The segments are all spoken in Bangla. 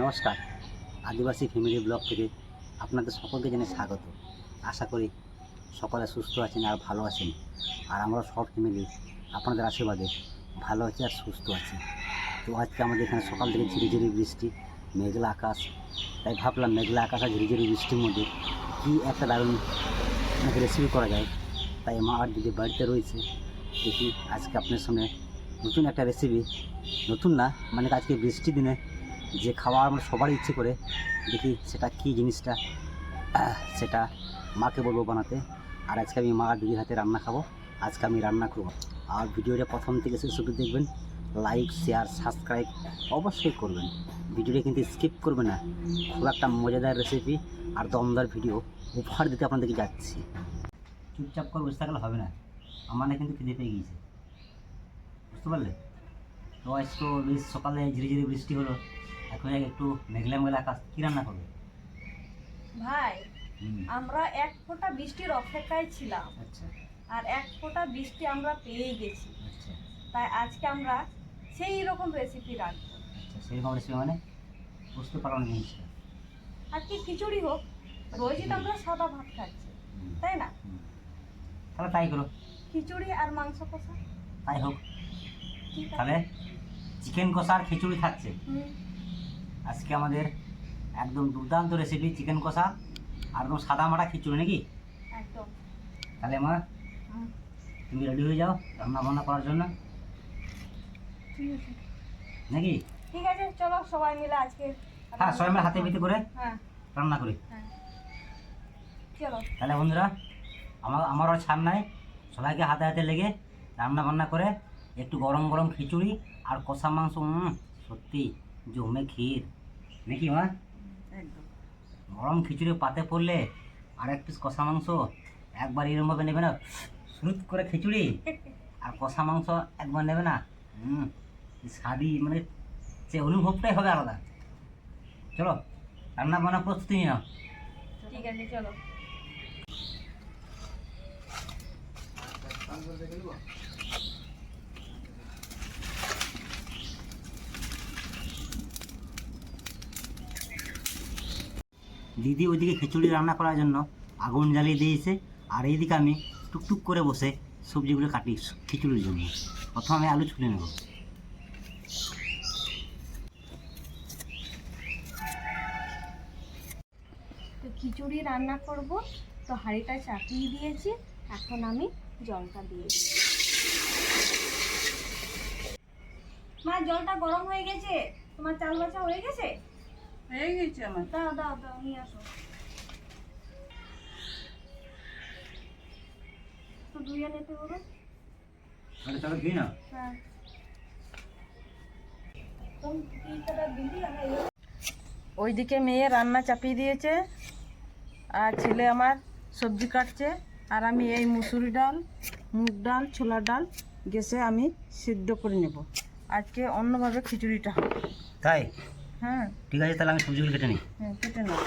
নমস্কার। আদিবাসী ফ্যামিলি ব্লগ থেকে আপনাদের সকলকে জানাই স্বাগত। আশা করি সকলে সুস্থ আছেন আর ভালো আছেন। আর আমরা সব ফ্যামিলি আপনাদের আশীর্বাদে ভালো আছি আর সুস্থ আছি। তো আজকে আমাদের এখানে সকাল থেকে ঝিরিঝিরি বৃষ্টি, মেঘলা আকাশ। তাই ভাবলাম মেঘলা আকাশ আর ঝিরিঝিরি বৃষ্টির মধ্যে কী একটা দারুণ রেসিপি করা যায়। তাই মা আর দিদি বাড়িতে রয়েছে। দেখি আজকে আপনার সামনে নতুন একটা রেসিপি নতুন না মানে আজকে বৃষ্টির দিনে যে খাওয়া আমরা সবারই ইচ্ছে করে, দেখি সেটা কী জিনিসটা সেটা মাকে বলব বানাতে। আর আজকে আমি মা দিদির হাতে রান্না খাব, আজকে আমি রান্না করব। আর ভিডিওটা প্রথম থেকে শেষ অবধি দেখবেন, লাইক, শেয়ার, সাবস্ক্রাইব অবশ্যই করবেন। ভিডিওটা কিন্তু স্কিপ করবে না, খুব একটা মজাদার রেসিপি আর দমদার ভিডিও উপহার দিতে আপনাদেরকে যাচ্ছি। চুপচাপ করে বসে থাকলে হবে না, আমার না কিন্তু খিদে পেয়ে গিয়েছে। বুঝতে পারলে? তো আজ তো বেশ সকালে ঝিরিঝিরি বৃষ্টি হলো এখন একটু মেঘলা মেঘলা আকাশ কী রান্না করবে? ভাই আমরা এক ফোঁটা বৃষ্টির অপেক্ষায় ছিলাম। আচ্ছা। আর এক ফোঁটা বৃষ্টি আমরা পেয়ে গেছি। আচ্ছা। তাই আজকে আমরা সেই রকম রেসিপি রাখব। আচ্ছা সেরকম রেসিপি মানে বুঝতে পারো না আর কি খিচুড়ি হোক রোজই তো আমরা সাদা ভাত খাচ্ছি তাই না? তাহলে তাই করো। খিচুড়ি আর মাংস কষা। তাই হোক। তাহলে চিকেন কষা আর খিচুড়ি থাকছে। হুম, আজকে আমাদের একদম দুর্দান্ত রেসিপি চিকেন কষা আর একদম সাদা মাটা খিচুড়ি নাকি? একদম। তাহলে হুম, তুমি রেডি হয়ে যাও রান্না বান্না করার জন্য। ঠিক আছে। নাকি? ঠিক আছে চলো সবাই মিলে আজকে হ্যাঁ সবাই মিলে হাতে পিতে করে হ্যাঁ। রান্না করি। হ্যাঁ। চলো। তাহলে বন্ধুরা আমার আমারও ছাড় নাই। সবাইকে হাতে হাতে লেগে রান্না বান্না করে একটু গরম গরম খিচুড়ি আর কষা মাংস সত্যি জমে ক্ষীর। নাকি মা? গরম খিচুড়ি পাতে পড়লে আর এক পিস কষা মাংস একবার এরমভাবে নেবে না স্রুত করে খিচুড়ি। আর কষা মাংস একবার নেবে না হুম স্বাদি মানে সে অনুভবটাই হবে আলাদা। চলো রান্না বান্না প্রস্তুতি নিয়ে নাও। ঠিক আছে চলো। দিদি ওইদিকে খিচুড়ি রান্না করার জন্য আগুন জ্বালিয়ে দিয়েছে। আর এইদিকে আমি টুকটুক করে বসে সবজিগুলো কাটি খিচুড়ির জন্য। প্রথমে আমি আলু ছুলে নেব। তো খিচুড়ি রান্না করব। তো হাঁড়িটা চাপিয়ে দিয়েছি। এখন আমি জলটা দিয়ে মা, জলটা গরম হয়ে গেছে? তোমার চাল বাছা হয়ে গেছে? হয়ে গেছে আমার দাও দাও দাও নিয়ে আসো। তো ধুয়ে নিতে বলো তাহলে চলো দিই না হ্যাঁ। তুমি কি করে দিলি আমি ওইদিকে মেয়ে রান্না চাপিয়ে দিয়েছে আর ছেলে আমার সবজি কাটছে আর আমি এই মুসুরি ডাল মুগ ডাল ছোলার ডাল গ্যাসে আমি সিদ্ধ করে নেব। আজকে অন্যভাবে খিচুড়িটা হবে। তাই? হ্যাঁ। ঠিক আছে তাহলে আমি সবজিগুলো কেটে নিই। হ্যাঁ কেটে নেব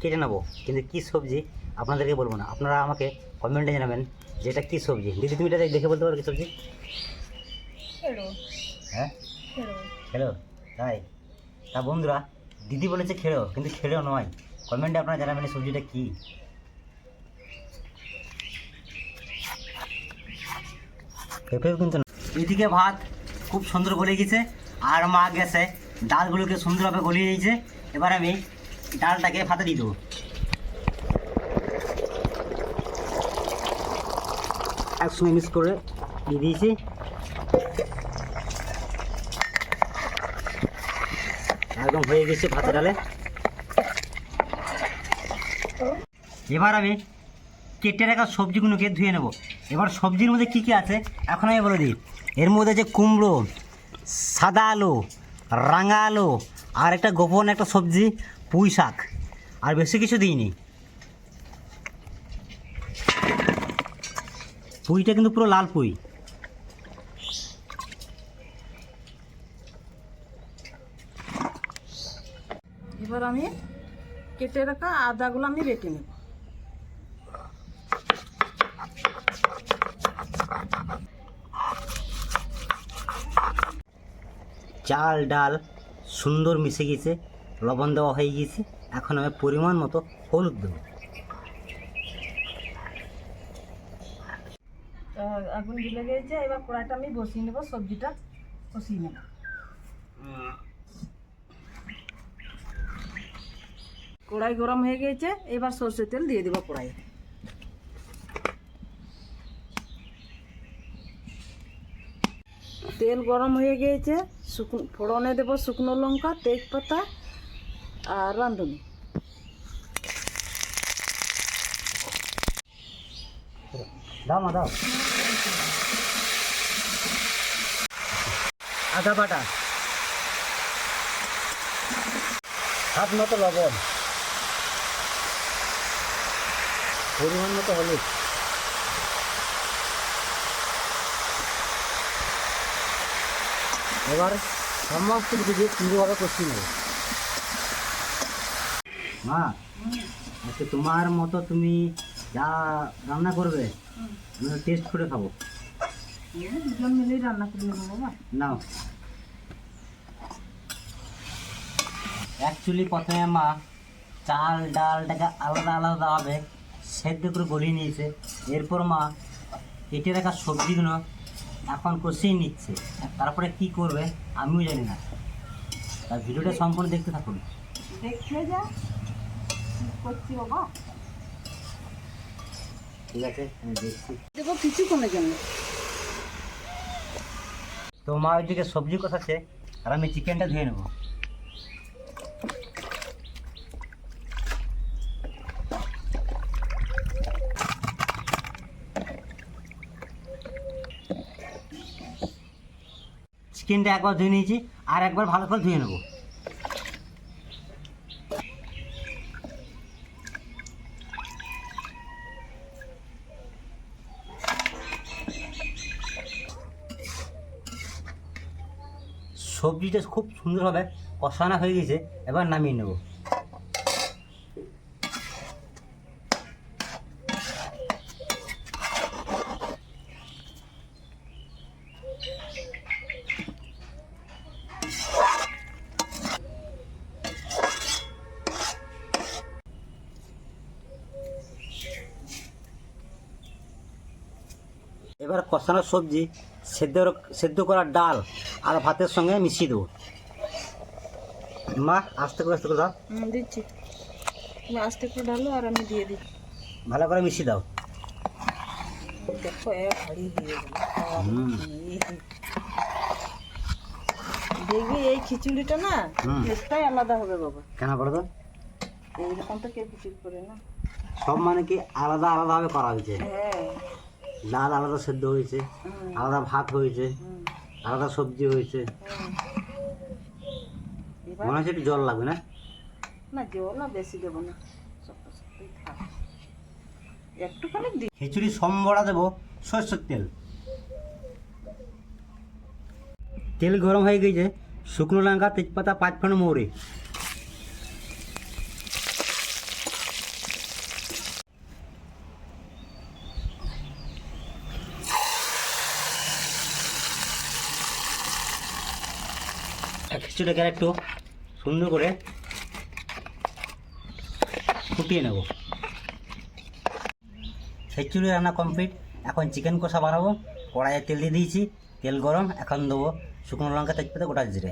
কেটে নেব কিন্তু কী সবজি আপনাদেরকে বলব না। আপনারা আমাকে কমেন্টে জানাবেন যে এটা কী সবজি। দিদি তুমি এটা দেখে বলতে পারো কী সবজি? হ্যাঁ? খেলো? তাই? তা বন্ধুরা দিদি বলেছে খেলো কিন্তু খেলো নয়। কমেন্টে আপনারা জানাবেন সবজিটা কী। পেঁপেও কিন্তু। এদিকে ভাত খুব সুন্দর গলে গেছে, আর মা গেছে। ডালগুলোকে সুন্দরভাবে গলিয়ে দিয়েছে। এবার আমি ডালটাকে ভাতে দিয়ে দেবো। একসঙ্গে মিক্স করে দিয়ে দিয়েছি। একদম হয়ে গেছে ভাতে ডালে। এবার আমি কেটে রাখা সবজিগুলোকে ধুয়ে নেব। এবার সবজির মধ্যে কি কি আছে, এখন আমি বলে দিই। এর মধ্যে যে কুমড়ো, সাদা আলু, রাঙা আলু, আর একটা গোপন একটা সবজি, পুঁই শাক। আর বেশি কিছু দিইনি। পুঁইটা কিন্তু পুরো লাল পুঁই। এবার আমি কেটে রাখা আদাগুলো আমি বেটে নেব। চাল, ডাল সুন্দর মিশে গেছে লবণ দেওয়া হয়ে গিয়েছে। এখন আমি পরিমাণ মতো হলুদ দেবো। আগুন জ্বলে গেছে এবার কড়াইটা আমি বসিয়ে নেব, সবজিটা কষিয়ে নেব। কড়াই গরম হয়ে গেছে এবার সর্ষের তেল দিয়ে দেবো কড়াই তেল গরম হয়ে গিয়েছে, শুকনো, ফোড়নে দেবো শুকনো লঙ্কা, তেজপাতা আর রাঁধুনি। দাও মা, দাও। আদা বাটা। হাত মতো লবণ। পরিমাণ মতো হলুদ। এবার সমস্ত কিছু দিয়ে সুন্দরভাবে কষিয়ে নেব মা আজকে তোমার মতো তুমি যা রান্না করবে আমি টেস্ট করে খাব। দুজন মিলেই রান্না করে নেব বাবা। নাও। অ্যাকচুয়ালি প্রথমে মা চাল ডালটাকে আলাদা আলাদাভাবে সেদ্ধ করে গলিয়ে নিয়েছে। এরপর মা কেটে রাখা সবজিগুলো এখন কষিয়ে নিচ্ছে। তারপরে কি করবে আমিও জানি না। তার ভিডিওটা সম্পূর্ণ দেখতে থাকুন। তোমার ওইদিকে সবজি কথা ঠিক আছে আমি দেখছি। দেবো কিছুক্ষণের জন্য। তো মা ওইদিকে সবজি কষাচ্ছে আর আমি চিকেনটা ধুয়ে নেব। চিকেনটা একবার ধুয়ে নিয়েছি, আর একবার ভালো করে ধুয়ে নেব। সবজিটা খুব সুন্দরভাবে কষানো হয়ে গেছে, এবার নামিয়ে নেব এবার কষানো সবজি সেদ্ধ সেদ্ধ করা ডাল আর ভাতের সঙ্গে মিশিয়ে দেবো। মা আস্তে করে আস্তে করে দাও। দিচ্ছি। আস্তে করে ঢালো আর আমি দিয়ে দিচ্ছি। ভালো করে মিশিয়ে দাও। দেখো এক হাড়ি দিয়ে গেল দেখবি এই খিচুড়িটা না। টেস্টটাই আলাদা হবে বাবা। কেন বলো তো? এইরকম তো কেউ খিচুড়ি করে না। সব মানে কি আলাদা আলাদাভাবে করা হয়েছে? হ্যাঁ। ডাল আলাদা সেদ্ধ হয়েছে আলাদা ভাত হয়েছে আলাদা সবজি হয়েছে। মনে হচ্ছে একটু জল লাগবে না? না জল না বেশি দেবো না। একটুখানি খিচুড়ি সম্বরা দেবো সরষের তেল। তেল গরম হয়ে গেছে শুকনো লঙ্কা তেজপাতা পাঁচ ফোড়ন মৌরি। খিচুড়িটাকে একটু সুন্দর করে ফুটিয়ে নেব। খিচুড়ি রান্না কমপ্লিট এখন চিকেন কষা বানাবো। কড়াইয়ে তেল দিয়ে দিয়েছি। তেল গরম। এখন দেবো শুকনো লঙ্কা, তেজপাতা, গোটা জিরে।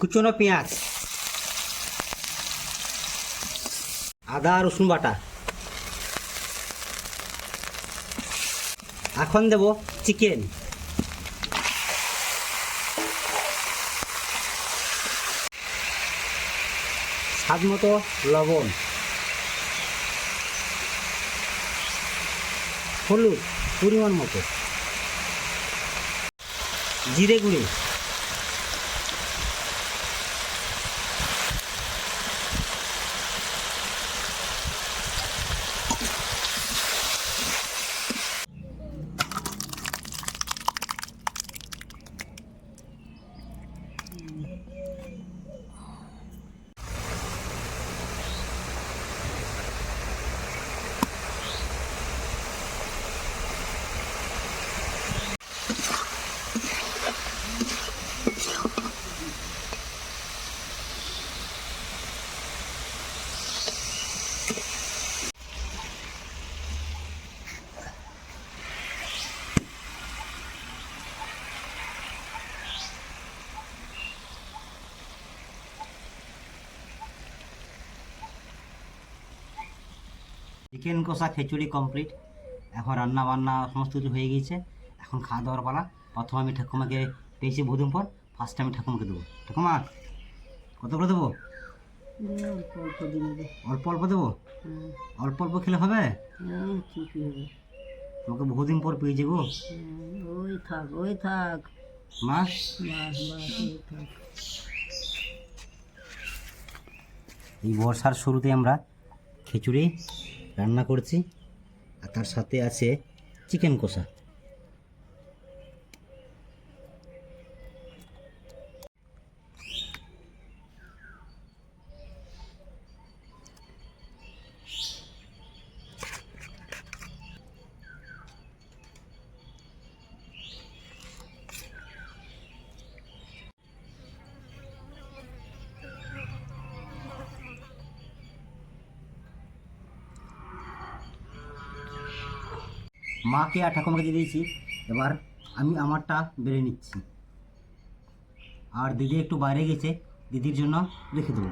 কুচনো পেঁয়াজ। আদা, রসুন বাটা। এখন দেব চিকেন স্বাদ মতো লবণ। হলুদ পরিমাণ মতো। জিরে গুঁড়ি। চিকেন কষা, খিচুড়ি কমপ্লিট এখন রান্না বান্না সমস্ত কিছু হয়ে গিয়েছে। এখন খাওয়া দাওয়ার পালা। প্রথম আমি ঠাকুমাকে পেয়েছি বহুদিন পর। ফার্স্ট আমি ঠাকুমাকে দেবো। ঠাকুমা, কত করে দেবো? অল্প অল্প দেবো? অল্প অল্প খেলে হবে? তোমাকে বহুদিন পর পেয়ে যাব ওই থাক ওই থাক এই বর্ষার শুরুতে আমরা খিচুড়ি রান্না করছি। আর তার সাথে আছে চিকেন কষা। মাকে আর ঠাকুমাকে দিয়ে দিয়েছি। এবার আমি আমারটা বেড়ে নিচ্ছি। আর দিদি একটু বাইরে গেছে, দিদির জন্য রেখে দেবো।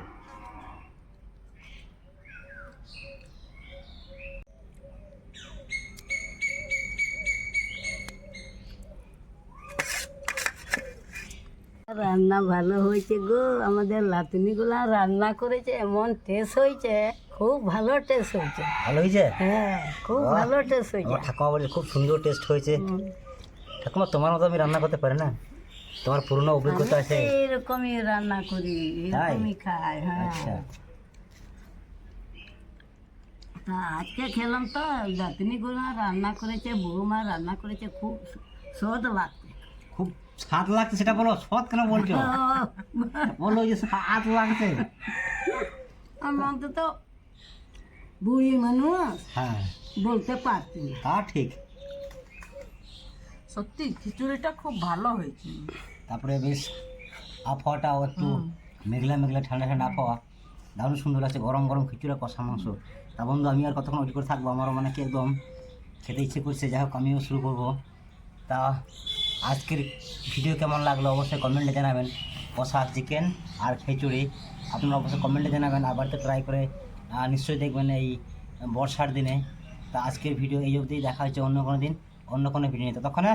রান্না ভালো হয়েছে গো। আমাদের লাতনিগুলা রান্না করেছে, এমন টেস্ট হয়েছে। খুব ভালো টেস্ট হয়েছে। ভালো হয়েছে? হ্যাঁ খুব ভালো টেস্ট হয়েছে। আমার ঠাকুমা বলে খুব সুন্দর টেস্ট হয়েছে। ঠাকুমা তোমার মতো আমি রান্না করতে পারি না? তোমার পুরনো অভিজ্ঞতা আছে। আমি তো এইরকমই রান্না করি এরকমই খাই হ্যাঁ। আচ্ছা। তা আজকে খেলাম তো লাতনি গুলা রান্না করেছে বৌমা রান্না করেছে খুব স্বাদ লাগছে। খুব স্বাদ লাগছে সেটা বলো সৎ কেন বলছো? বলো যে স্বাদ লাগছে। আমি অন্তত বুড়ি মানুষ হ্যাঁ। বলতে পারছি না। তা ঠিক। সত্যি খিচুড়িটা খুব ভালো হয়েছে। তারপরে বেশ আবহাওয়াটাও একটু মেঘলা মেঘলা ঠান্ডা ঠান্ডা আবহাওয়া। দারুণ সুন্দর লাগছে গরম গরম খিচুড়া কষা মাংস। তা বন্ধু আমি আর কতক্ষণ ওয়েট করে থাকব? আমারও মানে কি একদম খেতে ইচ্ছে করছে। যাই হোক আমিও শুরু করব। তা আজকের ভিডিও কেমন লাগল অবশ্যই কমেন্টে জানাবেন। কষা চিকেন আর খিচুড়ি। আপনারা অবশ্যই কমেন্টে জানাবেন। আবার তো ট্রাই করে নিশ্চয়ই দেখবেন এই বর্ষার দিনে। তা আজকের ভিডিও এই অবধি দেখা হচ্ছে অন্য কোনো দিন, অন্য কোনো ভিডিও নিয়ে। ততক্ষণে